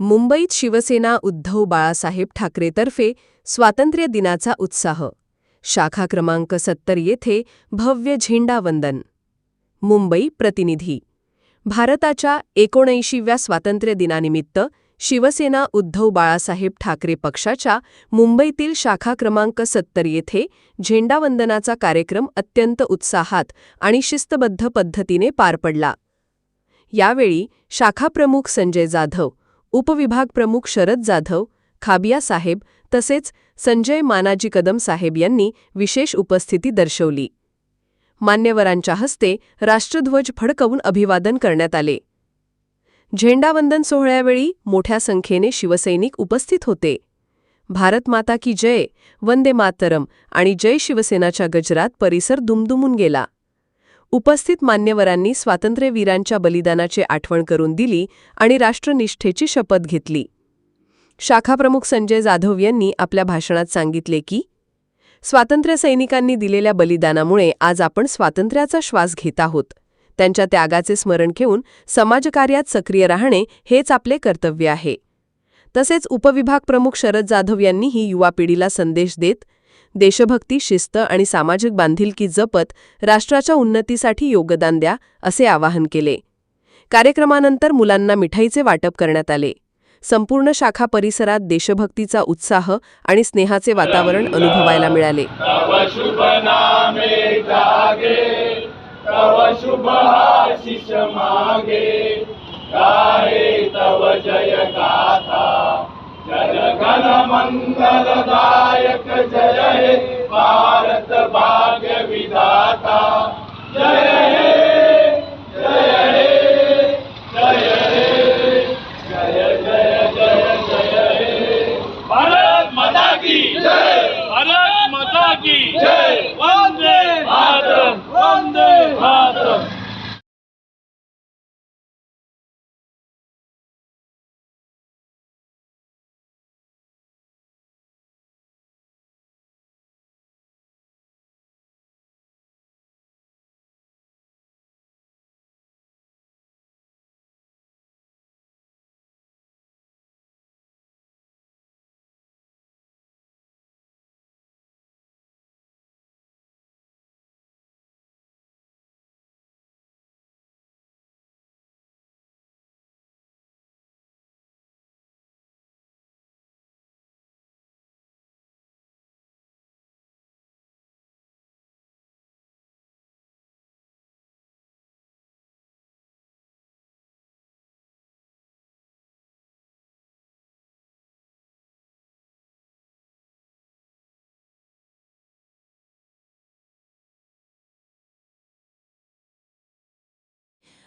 मुंबईत शिवसेना उद्धव बाळासाहेब ठाकरेतर्फे स्वातंत्र्य दिनाचा उत्साह. शाखा क्रमांक सत्तर येथे भव्य झेंडावंदन मुंबई प्रतिनिधी. भारताच्या एकोणऐंशीव्या स्वातंत्र्य दिनानिमित्त शिवसेना उद्धव बाळासाहेब ठाकरे पक्षाच्या मुंबईतील शाखा क्रमांक सत्तर येथे झेंडावंदनाचा कार्यक्रम अत्यंत उत्साहात आणि शिस्तबद्ध पद्धतीने पार पडला. यावेळी शाखाप्रमुख संजय जाधव उपविभाग प्रमुख शरद जाधव खाबिया साहेब तसेच संजय मानाजी कदम साहेब यांनी विशेष उपस्थिती दर्शवली. मान्यवरांच्या हस्ते राष्ट्रध्वज फडकवून अभिवादन करण्यात आले. झेंडावंदन सोहळ्यावेळी मोठ्या संख्येने शिवसैनिक उपस्थित होते. भारत माता की जय वंदे मातरम आणि जय शिवसेनाच्या गजरात परिसर दुमदुमून गेला. उपस्थित मान्यवरांनी स्वातंत्र्यवीरांच्या बलिदानाची आठवण करून दिली आणि राष्ट्रनिष्ठेची शपथ घेतली. शाखाप्रमुख संजय जाधव यांनी आपल्या भाषणात सांगितले की स्वातंत्र्य सैनिकांनी दिलेल्या बलिदानामुळे आज आपण स्वातंत्र्याचा श्वास घेत आहोत. त्यांच्या त्यागाचे स्मरण ठेवून समाजकार्यात सक्रिय राहणे हेच आपले कर्तव्य आहे. तसेच उपविभाग प्रमुख शरद जाधव यांनीही युवा पिढीला संदेश देत देशभक्ती शिस्त आणि सामाजिक बांधिलकी जपत राष्ट्राच्या उन्नतीसाठी योगदान द्या असे आवाहन केले. कार्यक्रमानंतर मुलांना मिठाईचे वाटप करण्यात आले. संपूर्ण शाखा परिसरात देशभक्तीचा उत्साह आणि स्नेहाचे वातावरण अनुभवायला मिळाले. तव शुभ मागे. तव जय मंगलदायक जय। हे भारत भाग्य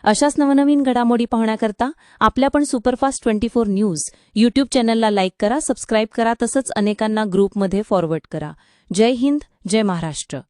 अशाच नवनवीन घडामोडी पाहण्याकरता आपल्या पण superfast twenty four news YouTube चॅनलला लाईक करा सबस्क्राईब करा तसंच अनेकांना ग्रुपमध्ये फॉरवर्ड करा. जय हिंद जय महाराष्ट्र.